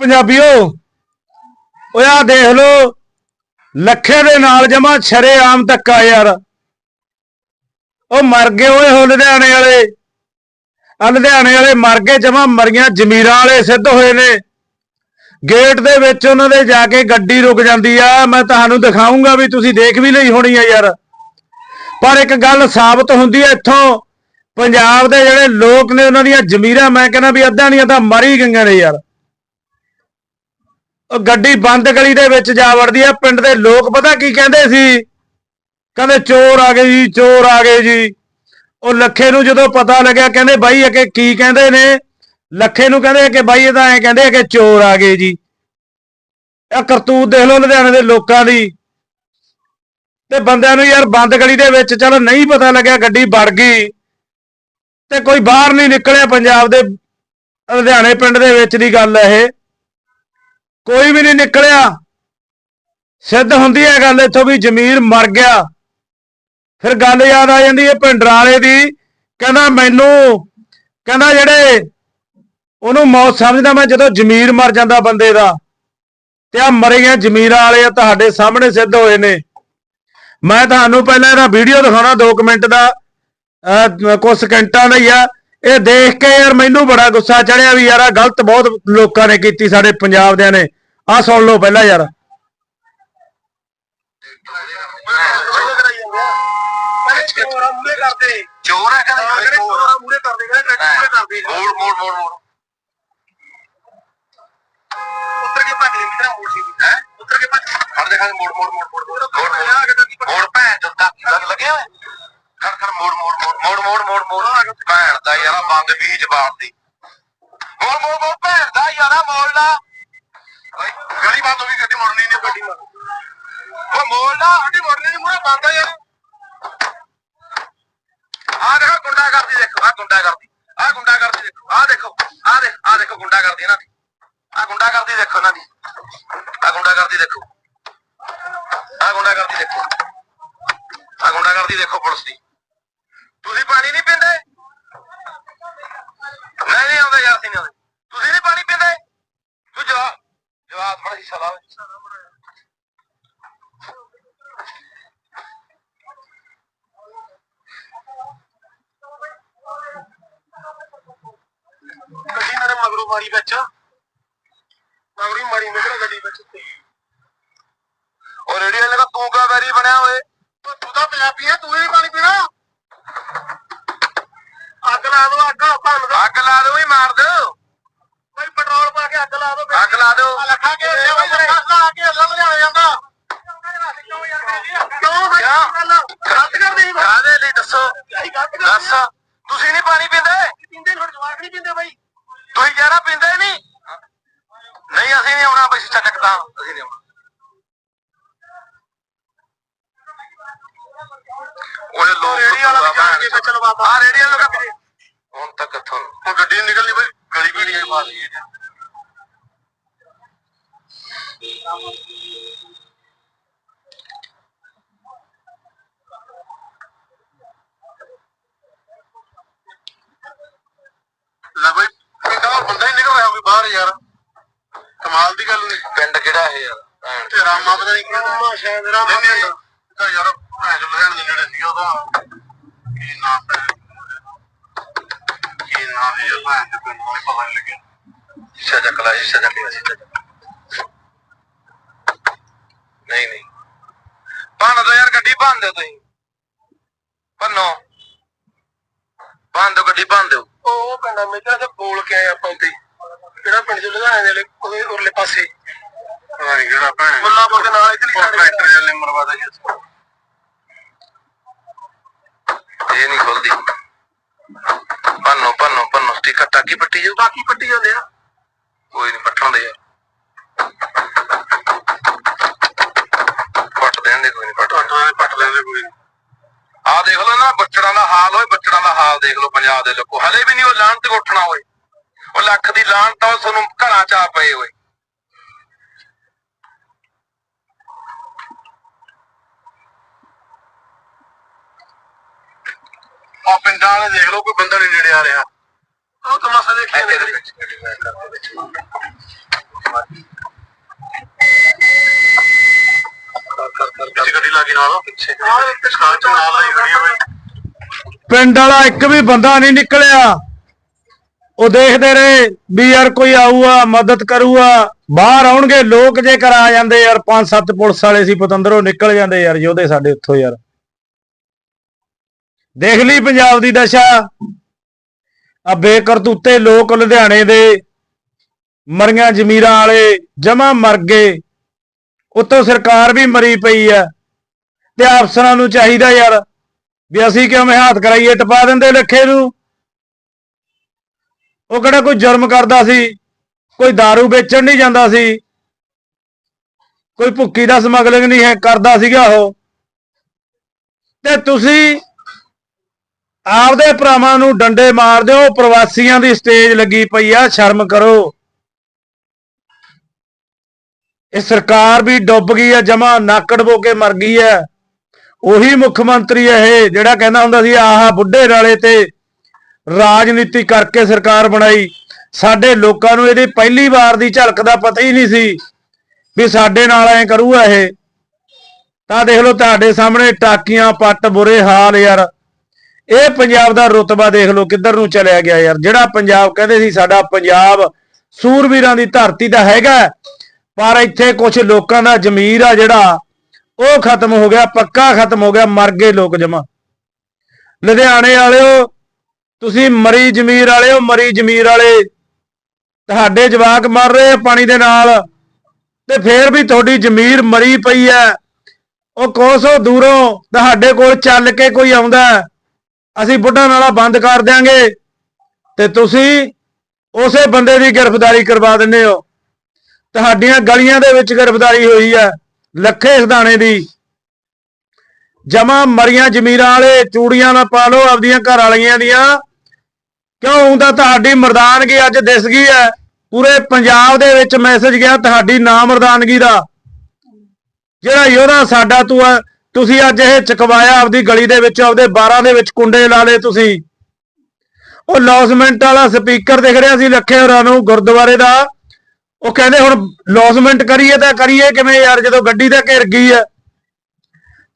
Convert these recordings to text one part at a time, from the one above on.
ਪੰਜਾਬੀਓ, ਓਏ ਆ ਦੇਖ ਲੋ ਲੱਖੇ ਦੇ ਨਾਲ ਜਮਾ ਛਰੇ ਆਮ ਧੱਕਾ ਯਾਰ। ਉਹ ਮਰ ਗਏ ਓਏ ਹੋ ਲੁਧਿਆਣੇ ਵਾਲੇ। ਆ ਲੁਧਿਆਣੇ ਵਾਲੇ ਮਰ ਗਏ, ਜਮਾ ਮਰੀਆਂ ਜ਼ਮੀਰਾਂ ਵਾਲੇ ਸਿੱਧ ਹੋਏ ਨੇ। ਗੇਟ ਦੇ ਵਿੱਚ ਉਹਨਾਂ ਦੇ ਜਾ ਕੇ ਗੱਡੀ ਰੁਕ ਜਾਂਦੀ ਆ। ਮੈਂ ਤੁਹਾਨੂੰ ਦਿਖਾਉਂਗਾ ਵੀ ਤੁਸੀਂ ਦੇਖ ਵੀ ਲਈ ਹੋਣੀ ਆ ਯਾਰ। ਪਰ ਇੱਕ ਗੱਲ ਸਾਬਤ ਹੁੰਦੀ ਹੈ ਇੱਥੋਂ, ਪੰਜਾਬ ਦੇ ਜਿਹੜੇ ਲੋਕ ਨੇ ਉਹਨਾਂ ਦੀਆਂ ਜ਼ਮੀਰਾਂ, ਮੈਂ ਕਹਿੰਦਾ ਵੀ ਅੱਧਾ ਨਹੀਂ ਅੱਧਾ ਮਰੀ ਗਈਆਂ ਨੇ ਯਾਰ। ਉਹ ਗੱਡੀ ਬੰਦ ਗਲੀ ਦੇ ਵਿੱਚ ਜਾ ਵੜਦੀ ਆ, ਪਿੰਡ ਦੇ ਲੋਕ ਪਤਾ ਕੀ ਕਹਿੰਦੇ ਸੀ? ਕਹਿੰਦੇ ਚੋਰ ਆ ਗਏ ਜੀ, ਚੋਰ ਆ ਗਏ ਜੀ। ਉਹ ਲੱਖੇ ਨੂੰ ਜਦੋਂ ਪਤਾ ਲੱਗਿਆ, ਕਹਿੰਦੇ ਬਾਈ ਇਹ ਕੀ ਕਹਿੰਦੇ ਨੇ? ਲੱਖੇ ਨੂੰ ਕਹਿੰਦੇ ਕਿ ਬਾਈ ਇਹ ਤਾਂ ਐ ਕਹਿੰਦੇ ਆ ਕਿ ਚੋਰ ਆ ਗਏ ਜੀ। ਇਹ ਕਰਤੂਤ ਦੇਖ ਲਓ ਲੁਧਿਆਣੇ ਦੇ ਲੋਕਾਂ ਦੀ। ਤੇ ਬੰਦਿਆਂ ਨੂੰ ਯਾਰ ਬੰਦ ਗਲੀ ਦੇ ਵਿੱਚ ਚਲੋ ਨਹੀਂ ਪਤਾ ਲੱਗਿਆ, ਗੱਡੀ ਵੜ ਗਈ। ਤੇ ਕੋਈ ਬਾਹਰ ਨਹੀਂ ਨਿਕਲਿਆ ਪੰਜਾਬ ਦੇ, ਲੁਧਿਆਣੇ ਪਿੰਡ ਦੇ ਵਿੱਚ ਦੀ ਗੱਲ ਹੈ ਇਹ। ਕੋਈ ਵੀ ਨਹੀਂ ਨਿਕਲਿਆ। ਸਿੱਧ ਹੁੰਦੀ ਹੈ ਗੱਲ ਇੱਥੋਂ ਵੀ ਜ਼ਮੀਰ ਮਰ ਗਿਆ। ਫਿਰ ਗੱਲ ਯਾਦ ਆ ਜਾਂਦੀ ਹੈ ਭਿੰਡਰਾਂ ਦੀ। ਕਹਿੰਦਾ ਮੈਨੂੰ ਕਹਿੰਦਾ ਜਿਹੜੇ ਉਹਨੂੰ ਮੌਤ ਸਮਝਦਾ ਮੈਂ ਜਦੋਂ ਜ਼ਮੀਰ ਮਰ ਜਾਂਦਾ ਬੰਦੇ ਦਾ। ਤੇ ਆ ਮਰੀਆਂ ਜ਼ਮੀਰਾਂ ਵਾਲੇ ਆ ਤੁਹਾਡੇ ਸਾਹਮਣੇ ਸਿੱਧ ਹੋਏ ਨੇ। ਮੈਂ ਤੁਹਾਨੂੰ ਪਹਿਲਾਂ ਇਹਦਾ ਵੀਡੀਓ ਦਿਖਾਉਣਾ 2 ਮਿੰਟ ਦਾ। ਅਹ, ਕੁਝ ਸਕਿੰਟਾਂ ਦਾ ਹੀ ਆ। ਇਹ ਦੇਖ ਕੇ ਯਾਰ ਮੈਨੂੰ ਬੜਾ ਗੁੱਸਾ ਚੜਿਆ ਵੀ ਯਾਰ ਆ ਗਲਤ ਬਹੁਤ ਲੋਕਾਂ ਨੇ ਕੀਤੀ ਸਾਡੇ ਪੰਜਾਬ ਦਿਆਂ ਨੇ। ਆ ਸੁਣ ਲਓ ਪਹਿਲਾਂ ਯਾਰ। ਚੋਰ ਹੈ ਕਹਿੰਦੇ ਚੋਰ ਮੂਰੇ ਕਰਦੇ ਕਹਿੰਦੇ ਟਰੈਕਟਰ ਮੂਰੇ ਕਰਦੇ ਮੋੜ ਮੋੜ ਮੋੜ ਮੋੜ ਉੱਤਰ ਕੇ ਭੱਜ ਗਏ ਕਿਹੜਾ ਮੋੜ ਸੀ ਹੈ ਉੱਤਰ ਕੇ ਭੱਜ ਖੜ ਦੇ ਮੋੜ ਮੋੜ ਮੋੜ ਮੋੜ ਮੋੜ ਭੈਣ ਚੋਦਾ ਲੱਗਿਆ ਹੋਇਆ ਖੜ ਖੜ ਮੋੜ ਮੋੜ ਮੋੜ ਮੋੜ ਮੋੜ ਮੋੜ ਮੋੜ ਭੈਣ ਦਾ ਯਾਰਾ ਬੰਦ ਵੀ ਜਵਾਬ ਦੀ। ਮੋੜ ਮੋੜ ਮੋੜ ਭੈਣ ਦਾ ਯਾਰਾ ਮੋੜ ਲਾ ਓਏ, ਗਲੀ ਬਾਤ ਹੋਈ ਗੱਡੀ ਮੋੜਨੀ ਨਹੀਂ, ਗੱਡੀ ਮੋੜ ਓ ਮੋੜ ਲਾ ਗੱਡੀ ਮੋੜਨੀ ਨਹੀਂ ਮੂਰੇ ਬੰਦ ਆ ਯਾਰ। ਆ ਦੇਖੋ ਗੁੰਡਾ ਕਰਦੀ ਦੇਖੋ ਆ ਗੁੰਡਾ ਕਰਦੀ ਆ ਗੁੰਡਾ ਕਰਦੀ ਦੇਖੋ ਆ ਦੇਖੋ ਆ ਦੇਖ ਆ ਦੇਖੋ ਗੁੰਡਾ ਕਰਦੀ ਇਹਨਾਂ ਦੀ। ਆ ਗੁੰਡਾ ਕਰਦੀ ਦੇਖੋ ਇਹਨਾਂ ਦੀ। ਆ ਗੁੰਡਾ ਕਰਦੀ ਦੇਖੋ। ਆ ਗੁੰਡਾ ਕਰਦੀ ਦੇਖੋ। ਆ ਗੁੰਡਾ ਕਰਦੀ ਦੇਖੋ ਪੁਲਿਸ ਦੀ। ਤੁਸੀਂ ਪਾਣੀ ਨਹੀਂ ਪੀਂਦੇ? ਨਹੀਂ ਨਹੀਂ ਆਉਂਦੇ, ਯਾਰ ਅਸੀਂ ਨਹੀਂ ਆਉਂਦੇ। ਤੁਸੀਂ ਨਹੀਂ ਪਾਣੀ ਪੀਂਦੇ? ਤੂੰ ਜਵਾਬ ਜਵਾਬ ਥੋੜਾ ਜਿਹਾ ਸਲਾਹ ਗੱਡੀ ਮੇਰੇ ਮਗਰੋਂ ਮਾਰੀ ਵਿੱਚ। ਮਗਰੂ ਮਾਰੀ ਮੇਰੇ ਗੱਡੀ ਵਿੱਚ ਉਹ ਰੇਡੀਓ ਵਾਲੇ ਦਾ ਤੂੰ ਕਾ ਵੈਰੀ ਬਣਿਆ ਓਏ? ਓ ਤੂੰ ਤਾਂ ਪੰਜਾਬੀ ਹੈ ਤੂੰ ਹੀ ਪਾਣੀ ਪੀਣਾ ਅੱਗ ਲਾ ਦੋ ਅੱਗ ਭੰਨ ਦੋ ਅੱਗ ਲਾ ਦੋ ਹੀ ਮਾਰ ਦੋ ਕੋਈ ਪੈਟਰੋਲ ਪਾ ਕੇ ਅੱਗ ਲਾ ਦੋ ਅੱਗ ਲਾ ਦੋ ਲੱਖਾਂ ਕੇ ਲਾ ਕੇ ਅੱਗ ਲਿਆ ਜਾਂਦਾ ਕਿਉਂ ਗਲਤ ਕਰਦੇ ਕਾਦੇ ਲਈ ਦੱਸੋ? ਦੱਸ। ਤੁਸੀਂ ਨਹੀਂ ਪਾਣੀ ਪੀਂਦੇ? ਪੀਂਦੇ ਜਵਾਕ ਨਹੀਂ ਪੀਂਦੇ ਬਾਈ। ਤੁਸੀਂ ਯਾਰਾ ਪੀਂਦੇ ਨਹੀਂ? ਨਹੀਂ ਅਸੀਂ ਨਹੀਂ ਆਉਣਾ ਬਈ ਚੱਕ ਤਾਂ ਅਸੀਂ ਨਹੀਂ ਆਉਣਾ। ਲੋਕ ਰੇੜੀ ਵਾਲਾ ਵੀ ਜਾਣ ਕੇ ਵਿੱਚ ਲਵਾਤਾ ਆ ਰੇੜੀ ਵਾਲਾ ਵੀ ਹੁਣ ਤੱਕ ਹੁਣ ਗੱਡੀ ਨਿਕਲਦੀ ਬਈ ਗਲੀ ਵੀੜੀ ਮਾਰ ਲਈ ਲੈ ਬਈ ਪਿੰਡਾਂ ਬੰਦਾ ਹੀ ਨਿਕਲ ਰਿਹਾ ਕੋਈ ਬਾਹਰ ਯਾਰ। ਕਮਾਲ ਦੀ ਗੱਲ ਨਹੀਂ। ਪਿੰਡ ਕਿਹੜਾ ਇਹ ਯਾਰ? ਭੈਣ ਤੇ ਰਾਮਾ ਪਤਾ ਨਹੀਂ ਕਿਹੜਾ ਰਾਮਾ ਸ਼ਾਇਦ ਰਾਮਾ ਪਿੰਡ। ਤਾਂ ਯਾਰ ਭੈਣ ਲੁਧਿਆਣੇ ਦੇ ਨੇੜੇ ਸੀ ਉਹਦਾ। ਕੀ ਨਾਮ ਹੈ? ਕੀ ਨਾਮ ਹੈ ਯਾਰ ਭੈਣ ਦੇ ਪਿੰਡ ਨੂੰ ਨੀ ਪਤਾ ਨਹੀਂ ਲੱਗਿਆ। ਸ਼ੀਸ਼ਾ ਚੱਕ ਲਾ ਸ਼ੀਸ਼ਾ ਚੱਕ ਲਾ ਸ਼ੀਸ਼ਾ ਚੱਕ ਨਹੀਂ ਨਹੀਂ। ਭੰਨ ਦੋ ਯਾਰ ਗੱਡੀ ਭੰਨ ਦਿਓ ਤੁਸੀਂ। ਭੰਨੋ। ਭੰਨ ਦਿਓ ਗੱਡੀ ਭੰਨ ਦਿਓ। ਉਹ ਪਿੰਡ ਮੇਜਾ ਤੇ ਬੋਲ ਕੇ ਆਏ ਆਪਾਂ ਉੱਤੇ ਕਿਹੜਾ ਪਿੰਡ ਚ ਲੁਧਿਆਣੇ ਦੇ ਉਹਦੇ ਉਰਲੇ ਪਾਸੇ? ਨਹੀਂ ਕਿਹੜਾ ਭੈਣ। ਮੁੱਲਾਪੁਰ ਦੇ ਨਾਲ ਇਧਰਲੀ ਸਾਈਡ ਫੈਕਟਰੀ ਦੇ ਲਿਮਰ ਵਾਦਾ ਜੀ ਇਹ ਨਹੀਂ ਖੁੱਲਦੀ ਪੰਨੋ ਪੰਨੋ ਟਾਕੀ ਪੱਟੀ ਜਾਊ ਟਾਕੀ ਪੱਟੀ ਜਾਂਦੇ ਆ। ਕੋਈ ਨਹੀਂ ਪੱਟਣ ਦੇ ਯਾਰ ਪੱਟ ਦੇਣ ਦੇ ਕੋਈ ਨਹੀਂ ਪੱਟ ਦੇਣ ਪੱਟ ਲੈਂਦੇ ਕੋਈ ਨਹੀਂ ਆ ਦੇਖ ਲਓ ਨਾ ਬੱਚੜਾਂ ਦਾ ਹਾਲ ਹੋਏ ਬੱਚੜਾਂ ਦਾ ਹਾਲ ਦੇਖ ਲਓ ਪੰਜਾਬ ਦੇ ਲੋਕੋ। ਹਲੇ ਵੀ ਨਹੀਂ ਉਹ ਲਾਹਨਤ ਉੱਠਣਾ ਹੋਏ। ਉਹ ਲੱਖ ਦੀ ਆ ਉਹ ਤੁਹਾਨੂੰ ਘਰਾਂ ਚ ਆ ਪਏ ਹੋਏ। ਆ ਪਿੰਡਾਂ ਵਾਲੇ ਦੇਖ ਲਓ ਕੋਈ ਬੰਦਾ ਨਹੀਂ ਨੇੜੇ ਆ ਰਿਹਾ। ਉਹ ਪਿੰਡ ਵਾਲਾ ਇੱਕ ਵੀ ਬੰਦਾ ਨਹੀਂ ਨਿਕਲਿਆ। ਉਹ ਦੇਖਦੇ ਰਹੇ ਵੀ ਯਾਰ ਕੋਈ ਆਊਗਾ ਮਦਦ ਕਰੂਗਾ। ਬਾਹਰ ਆਉਣਗੇ ਲੋਕ ਜੇ ਕਰ ਆ ਜਾਂਦੇ ਯਾਰ ਪੰਜ ਸੱਤ ਪੁਲਿਸ ਵਾਲੇ ਸੀ ਪਤੰਦਰੋਂ ਨਿਕਲ ਜਾਂਦੇ ਯਾਰ ਯੋਧੇ ਸਾਡੇ ਉੱਥੋਂ ਯਾਰ। ਦੇਖ ਲਈ ਪੰਜਾਬ ਦੀ ਦਸ਼ਾ। ਆ ਬੇਕਰਤੂਤੇ ਲੋਕ ਲੁਧਿਆਣੇ ਦੇ, ਮਰੀਆਂ ਜ਼ਮੀਰਾਂ ਵਾਲੇ ਜਮਾ ਮਰ ਗਏ। ਉੱਤੋਂ ਸਰਕਾਰ ਵੀ ਮਰੀ ਪਈ ਆ ਤੇ ਅਫਸਰਾਂ ਨੂੰ ਚਾਹੀਦਾ ਯਾਰ ਵੀ ਅਸੀਂ ਕਿਉਂ ਹੱਥ ਕਰਾਈਏ, ਟਪਾ ਦਿੰਦੇ ਲੱਖੇ ਨੂੰ। ਉਹ ਕਿਹੜਾ ਕੋਈ ਜੁਰਮ ਕਰਦਾ ਸੀ, ਕੋਈ दारू ਵੇਚਣ ਨਹੀਂ ਜਾਂਦਾ ਸੀ, ਕੋਈ ਭੁੱਕੀ ਦਾ ਸਮਗਲਿੰਗ ਨਹੀਂ ਹੈ, ਕਰਦਾ ਸੀਗਾ ਉਹ। ਤੇ ਤੁਸੀਂ ਆਪਦੇ ਭਰਾਵਾਂ ਨੂੰ ਡੰਡੇ ਮਾਰਦੇ ਹੋ ਪ੍ਰਵਾਸੀਆਂ ਦੀ ਸਟੇਜ ਲੱਗੀ ਪਈ ਆ, ਸ਼ਰਮ ਕਰੋ। ਇਹ ਸਰਕਾਰ ਵੀ ਡੁੱਬ ਗਈ ਆ, ਜਮਾ ਨੱਕ ਡਬੋ ਕੇ ਮਰ ਗਈ ਹੈ ਉਹੀ ਮੁੱਖ ਮੰਤਰੀ ਇਹ, ਜਿਹੜਾ ਕਹਿੰਦਾ ਹੁੰਦਾ ਸੀ, ਆਹ ਬੁੱਢੇ ਨਾਲੇ ਤੇ ਰਾਜਨੀਤੀ ਕਰਕੇ ਸਰਕਾਰ ਬਣਾਈ। ਸਾਡੇ ਲੋਕਾਂ ਨੂੰ ਇਹਦੀ ਪਹਿਲੀ ਵਾਰ ਦੀ ਝਲਕ ਦਾ ਪਤਾ ਹੀ ਨਹੀਂ ਸੀ ਵੀ ਸਾਡੇ ਨਾਲ ਐ ਕਰੂਗਾ ਇਹ। ਤਾਂ ਦੇਖ ਲਓ ਤੁਹਾਡੇ ਸਾਹਮਣੇ ਟਾਕੀਆਂ, ਪੱਟ ਬੁਰੇ ਹਾਲ ਯਾਰ। ਇਹ ਪੰਜਾਬ ਦਾ ਰੁਤਬਾ ਦੇਖ ਲਓ ਕਿੱਧਰ ਨੂੰ ਚਲਿਆ ਗਿਆ ਯਾਰ। ਜਿਹੜਾ ਪੰਜਾਬ ਕਹਿੰਦੇ ਸੀ, ਸਾਡਾ ਪੰਜਾਬ ਸੂਰਵੀਰਾਂ ਦੀ ਧਰਤੀ ਦਾ ਹੈਗਾ ਪਰ ਇੱਥੇ ਕੁਝ ਲੋਕਾਂ ਦਾ ਜ਼ਮੀਰ ਆ ਜਿਹੜਾ, ਉਹ ਖਤਮ ਹੋ ਗਿਆ, ਪੱਕਾ ਖਤਮ ਹੋ ਗਿਆ, ਮਰ ਗਏ ਲੋਕ ਜਮਾ। ਲੁਧਿਆਣੇ ਵਾਲਿਓ, ਤੁਸੀਂ ਮਰੀ ਜ਼ਮੀਰ ਵਾਲਿਓ, ਮਰੀ ਜ਼ਮੀਰ ਵਾਲੇ, ਤੁਹਾਡੇ ਜਵਾਕ ਮਰ ਰਹੇ ਆ ਪਾਣੀ ਦੇ ਨਾਲ, ਤੇ ਫੇਰ ਵੀ ਤੁਹਾਡੀ ਜ਼ਮੀਰ ਮਰੀ ਪਈ ਐ ਉਹ ਕੋਸੋ ਦੂਰੋਂ ਤੁਹਾਡੇ ਕੋਲ ਚੱਲ ਕੇ ਕੋਈ ਆਉਂਦਾ ਅਸੀਂ ਬੁੱਢਾ ਨਾਲਾ ਬੰਦ ਕਰ ਦਿਆਂਗੇ ਤੇ ਤੁਸੀਂ ਉਸੇ ਬੰਦੇ ਦੀ ਗ੍ਰਿਫਤਾਰੀ ਕਰਵਾ ਦਿੰਦੇ ਹੋ। ਤੁਹਾਡੀਆਂ ਗਲੀਆਂ ਦੇ ਵਿੱਚ ਗ੍ਰਿਫਤਾਰੀ ਹੋਈ ਹੈ, ਲੱਖੇ ਸਦਾਣੇ ਦੀ। ਜਮਾ ਮਰੀਆਂ ਜ਼ਮੀਰਾਂ ਵਾਲੇ ਚੂੜੀਆਂ ਨਾ ਪਾ ਲਓ ਆਪਦੀਆਂ ਘਰ ਵਾਲੀਆਂ ਦੀਆਂ। ਕਿਉਂ? ਹੁੰਦਾ ਤੁਹਾਡੀ ਮਰਦਾਨਗੀ ਅੱਜ ਦਿਸ ਗਈ ਹੈ। ਪੂਰੇ ਪੰਜਾਬ ਦੇ ਵਿੱਚ ਮੈਸੇਜ ਗਿਆ ਤੁਹਾਡੀ ਨਾ ਮਰਦਾਨਗੀ ਦਾ। ਜਿਹੜਾ ਯੋਧਾ ਸਾਡਾ ਤੂੰ ਤੁਸੀਂ ਅੱਜ ਇਹ ਚਕਵਾਇਆ ਆਪਦੀ ਗਲੀ ਦੇ ਵਿੱਚ, ਆਪਦੇ 12 ਦੇ ਵਿੱਚ ਕੁੰਡੇ ਲਾ ਲਏ ਤੁਸੀਂ। ਉਹ ਲੌਸਮੈਂਟ ਵਾਲਾ ਸਪੀਕਰ ਦਿਖ ਰਿਹਾ ਸੀ ਲੱਖੇ ਹੋਰਾਂ ਨੂੰ ਗੁਰਦੁਆਰੇ ਦਾ। ਉਹ ਕਹਿੰਦੇ ਹੁਣ ਲੌਸਮੈਂਟ ਕਰੀਏ ਤਾਂ ਕਰੀਏ, ਕਿਵੇਂ ਯਾਰ ਜਦੋਂ ਗੱਡੀ ਤਾਂ ਘਿਰ ਗਈ ਹੈ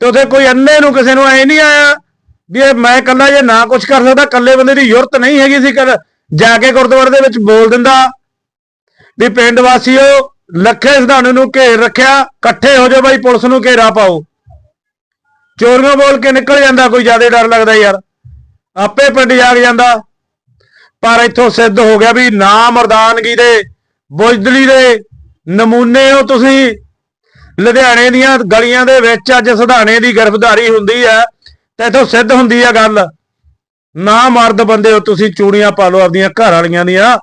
ਤੇ ਉਥੇ ਕੋਈ ਅੰਨੇ ਨੂੰ ਕਿਸੇ ਨੂੰ ਐ ਨਹੀਂ ਆਇਆ ਵੀ ਇਹ ਮੈਂ ਇਕੱਲਾ ਜੇ ਨਾ ਕੁਝ ਕਰ ਸਕਦਾ, ਇਕੱਲੇ ਬੰਦੇ ਦੀ ਯੁਰਤ ਨਹੀਂ ਹੈਗੀ ਸੀ ਕਰ ਜਾ ਕੇ ਗੁਰਦੁਆਰੇ ਦੇ ਵਿੱਚ ਬੋਲ ਦਿੰਦਾ ਵੀ ਪਿੰਡ ਵਾਸੀਓ, ਲੱਖੇ ਸਿਧਾਣੇ ਨੂੰ ਘੇਰ ਰੱਖਿਆ, ਇਕੱਠੇ ਹੋ ਜਾਓ ਬਾਈ, ਪੁਲਿਸ ਨੂੰ ਘੇਰਾ ਪਾਓ। ਚੋਰੀਆਂ ਬੋਲ ਕੇ ਨਿਕਲ ਜਾਂਦਾ, ਕੋਈ ਜ਼ਿਆਦਾ ਡਰ ਲੱਗਦਾ ਯਾਰ। ਆਪੇ ਪਿੰਡ ਜਾਗ ਜਾਂਦਾ। ਪਰ ਇੱਥੋਂ ਸਿੱਧ ਹੋ ਗਿਆ ਵੀ ਨਾ ਮਰਦਾਨਗੀ ਦੇ ਬੁਝਦਲੀ ਦੇ ਨਮੂਨੇ ਹੋ ਤੁਸੀਂ। ਲੁਧਿਆਣੇ ਦੀਆਂ ਗਲੀਆਂ ਦੇ ਵਿੱਚ ਅੱਜ ਸਧਾਣੇ ਦੀ ਗ੍ਰਿਫਤਾਰੀ ਹੁੰਦੀ ਹੈ, ਤੇ ਇਥੋਂ ਸਿੱਧ ਹੁੰਦੀ ਹੈ ਗੱਲ। ਨਾ ਮਰਦ ਬੰਦੇ ਹੋ, ਤੁਸੀਂ ਚੂੜੀਆਂ ਪਾ ਲਓ ਆਪਦੀਆਂ ਘਰ ਵਾਲੀਆਂ ਦੀਆਂ।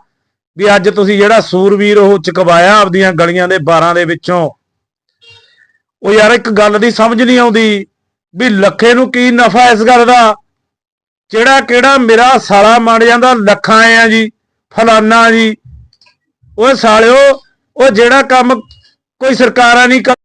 ਵੀ ਅੱਜ ਤੁਸੀਂ ਜਿਹੜਾ ਸੂਰਵੀਰ ਉਹ ਚਕਵਾਇਆ ਆਪਦੀਆਂ ਗਲੀਆਂ ਦੇ 12 ਦੇ ਵਿੱਚੋਂ। ਉਹ ਯਾਰ ਇੱਕ ਗੱਲ ਦੀ ਸਮਝ ਨਹੀਂ ਆਉਂਦੀ। ਵੀ ਲੱਖੇ ਨੂੰ ਕੀ ਨਫਾ ਇਸ ਗੱਲ ਦਾ? ਜਿਹੜਾ ਕਿਹੜਾ ਮੇਰਾ ਸਾਲਾ ਮੰਨ ਜਾਂਦਾ, ਲੱਖਾਂ ਆ ਜੀ, ਫਲਾਨਾ ਜੀ। ਓਏ ਸਾਲਿਓ, ਉਹ ਜਿਹੜਾ ਕੰਮ ਕੋਈ ਸਰਕਾਰਾਂ ਨਹੀਂ ਕਰ